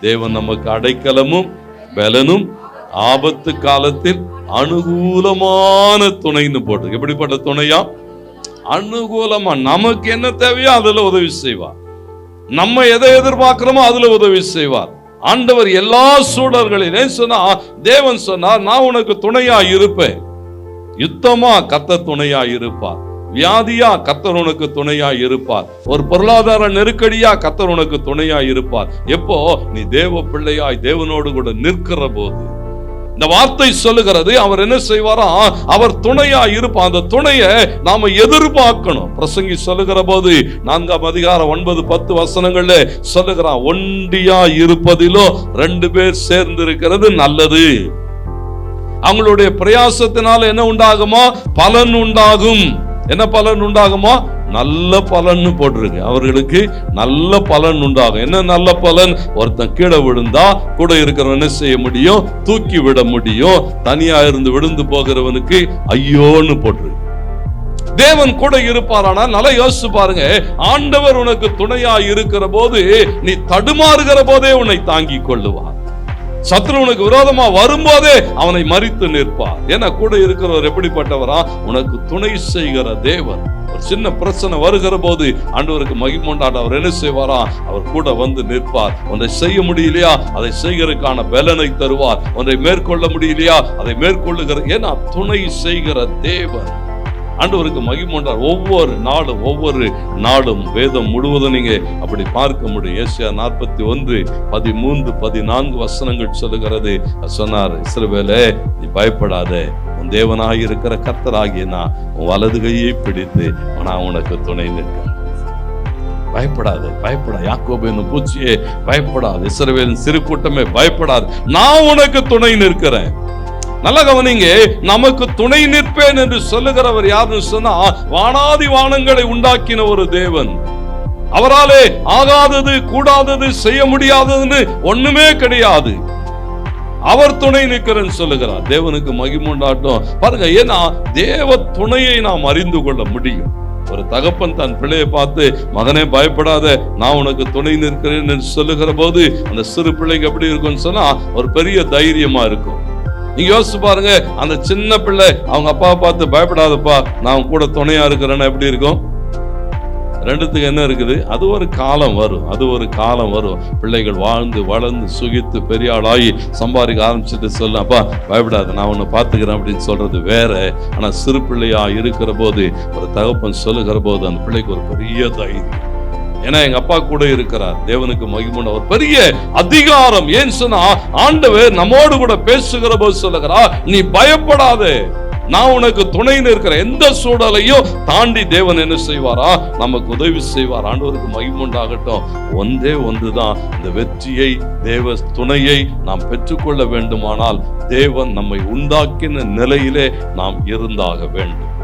தேவன் நமக்கு அடைக்கலமும் பலனும் ஆபத்து காலத்தில் அனுகூலமான துணைன்னு போட்டு எப்படிப்பட்ட துணையா? அனுகூலமா. நமக்கு என்ன தேவையோ அதுல உதவி செய்வார். நம்ம எதை எதிர்பார்க்கிறோமோ அதுல உதவி செய்வார். ஆண்டவர் எல்லா சூழல்களிலே சொன்னா தேவன் சொன்னார் நான் உனக்கு துணையா இருப்பேன். யுத்தமா கத்த துணையா இருப்பார். வியாதியா கத்தர் உனக்கு துணையா இருப்பார். ஒரு பொருளாதார நெருக்கடியா கத்தர் உனக்கு துணையா இருப்பார். எப்போ? நீ தேவ பிள்ளையாய் தேவனோடு கூட நிற்கிற போது இந்த வார்த்தை சொல்லுகிறது அவர் என்ன செய்வாரா? அவர் துணையா இருப்பார். அந்த துணையை நாம எதிர்பார்க்கணும். பிரசங்கி சொல்லுகிற போது நான்காம் அதிகாரம் ஒன்பது பத்து வசனங்கள்ல சொல்லுகிறான் ஒண்டியா இருப்பதிலோ ரெண்டு பேர் சேர்ந்து இருக்கிறது நல்லது. அவங்களுடைய பிரயாசத்தினால என்ன உண்டாகுமோ? பலன் உண்டாகும். என்ன பலன் உண்டாகுமோ? நல்ல பலன் போட்டிருக்கு. அவர்களுக்கு நல்ல பலன் உண்டாகும். என்ன நல்ல பலன்? ஒருத்தன் கீழே விழுந்தா கூட இருக்கிறவன் என்ன செய்ய முடியும்? தூக்கி விட முடியும். தனியா இருந்து விழுந்து போகிறவனுக்கு ஐயோன்னு போட்டிருக்கு. தேவன் கூட இருப்பாரானா? நல்லா யோசிச்சு பாருங்க. ஆண்டவர் உனக்கு துணையா இருக்கிற போது நீ தடுமாறுகிற போதே உன்னை தாங்கிக் கொள்ளுவார். சத்ரு உனக்கு விரோதமா வரும்போதே அவனை மறித்து நிற்பார். ஏன்னா கூட இருக்கிறவர் எப்படிப்பட்டவரா? உனக்கு துணை செய்கிற தேவன். ஒரு சின்ன பிரச்சனை வருகிற போது ஆண்டவருக்கு மகிமுண்டாட அவர் என்ன செய்வாரா? அவர் கூட வந்து நிற்பார். ஒன்றை செய்ய முடியலையா? அதை செய்கிறதுக்கான பலனை தருவார். ஒன்றை மேற்கொள்ள முடியலையா? அதை மேற்கொள்ளுகிற ஏன்னா துணை செய்கிற தேவன். ஆண்டவருக்கு மகிமுண்டார் ஒவ்வொரு நாளும் ஒவ்வொரு நாளும் வேதம் முழுவதும் நீங்க அப்படி பார்க்க முடியும். ஏசியா நாற்பத்தி ஒன்று பதிமூன்று பதினான்கு வசனங்கள் சொல்லுகிறது. சொன்னார் இஸ்ரவேலே நீ பயப்படாத. உன் தேவனாக இருக்கிற கர்த்தராகிய நான் உன் வலது கையை பிடித்து நான் உனக்கு துணை நிற்கிறேன். பயப்படாத பயப்படா. யாக்கோபு பூச்சியே பயப்படாது. இஸ்ரவேலின் சிறு கூட்டமே பயப்படாது. நான் உனக்கு துணை நிற்கிறேன். நல்ல கவனிங்க நமக்கு துணை நிற்பேன் என்று சொல்லுகிறவர் யாருன்னு சொன்னா வானாதி வானங்களை உண்டாக்கின ஒரு தேவன். அவராலே ஆகாதது கூடாதது செய்ய முடியாததுன்னு ஒண்ணுமே கிடையாது. அவர் துணை நிற்கிறேன்னு சொல்லுகிறார். தேவனுக்கு மகிமுண்டாட்டம் பாருங்க ஏன்னா தேவ துணையை நாம் அறிந்து கொள்ள முடியும். ஒரு தகப்பன் தன் பிள்ளையை பார்த்து மகனே பயப்படாத நான் உனக்கு துணை நிற்கிறேன் என்று சொல்லுகிற போது அந்த சிறு பிள்ளைக்கு எப்படி இருக்கும்னு சொன்னா ஒரு பெரிய தைரியமா இருக்கும். நீங்க யோசிச்சு பாருங்க அந்த சின்ன பிள்ளை அவங்க அப்பாவை பார்த்து பயப்படாதப்பா நான் கூட துணையா இருக்கிறேன்னு எப்படி இருக்கும்? ரெண்டுத்துக்கு என்ன இருக்குது? அது ஒரு காலம் வரும் அது ஒரு காலம் வரும். பிள்ளைகள் வாழ்ந்து வளர்ந்து சுகித்து பெரிய ஆளாகி சம்பாதிக்க ஆரம்பிச்சுட்டு சொல்ல அப்பா பயப்படாத நான் உன்னை பார்த்துக்கிறேன் அப்படின்னு சொல்றது வேற. ஆனால் சிறு பிள்ளையா இருக்கிற போது ஒரு தகப்பன் சொல்லுகிற போது அந்த பிள்ளைக்கு ஒரு பெரிய தைரியம். ஏன்னா எங்க அப்பா கூட இருக்கிறார். தேவனுக்கு மகிமன் ஒரு பெரிய அதிகாரம். ஏன் சொன்னா ஆண்டவர் நம்மோடு கூட பேசுகிற போது சொல்லுகிறா நீ பயப்படாதே. நான் உனக்கு துணை நிற்கிற எந்த சூழலையும் தாண்டி தேவன் என்ன செய்வாரா? நமக்கு உதவி செய்வார். ஆண்டவருக்கு மகிமுண்டாகட்டும் ஒன்றே ஒன்றுதான். இந்த வெற்றியை தேவ துணையை நாம் பெற்றுக்கொள்ள வேண்டுமானால் தேவன் நம்மை உண்டாக்கின நிலையிலே நாம் இருந்தாக வேண்டும்.